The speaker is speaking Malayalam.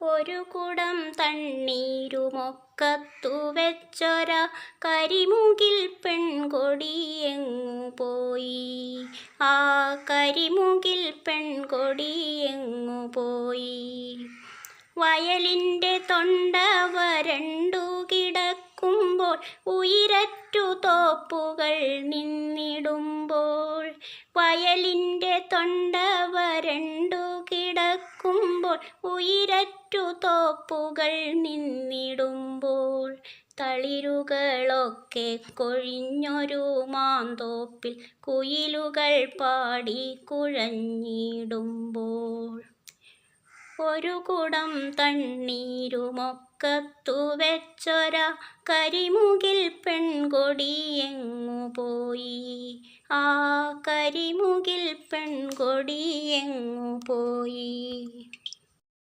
ഒരു കുടം തണ്ണീരുമൊക്കത്തു വെച്ചൊര കരിമുകിൽ പെൺകൊടിയെങ്ങു പോയി ആ കരിമുകിൽ പെൺകൊടിയെങ്ങു പോയി വയലിന്റെ തൊണ്ട വരണ്ടു കിടക്കുമ്പോൾ ഉയരറ്റു തോപ്പുകൾ നിന്നിടുമ്പോൾ വയലിന്റെ തൊണ്ട വരണ്ടു കിടക്കുമ്പോൾ ഉയരറ്റു തോപ്പുകൾ നിന്നിടുമ്പോൾ തളിരുകളൊക്കെ കൊഴിഞ്ഞൊരു മാന്തോപ്പിൽ കുയിലുകൾ പാടി കുഴഞ്ഞിടുമ്പോൾ. ഒരു കുടം തണ്ണീരുമൊക്കത്തു വെച്ചൊര കരിമുകിൽ പെൺകൊടി എങ്ങു പോയി. ആ കരിമുകിൽ പെൺകൊടിയെങ്ങു പോയി.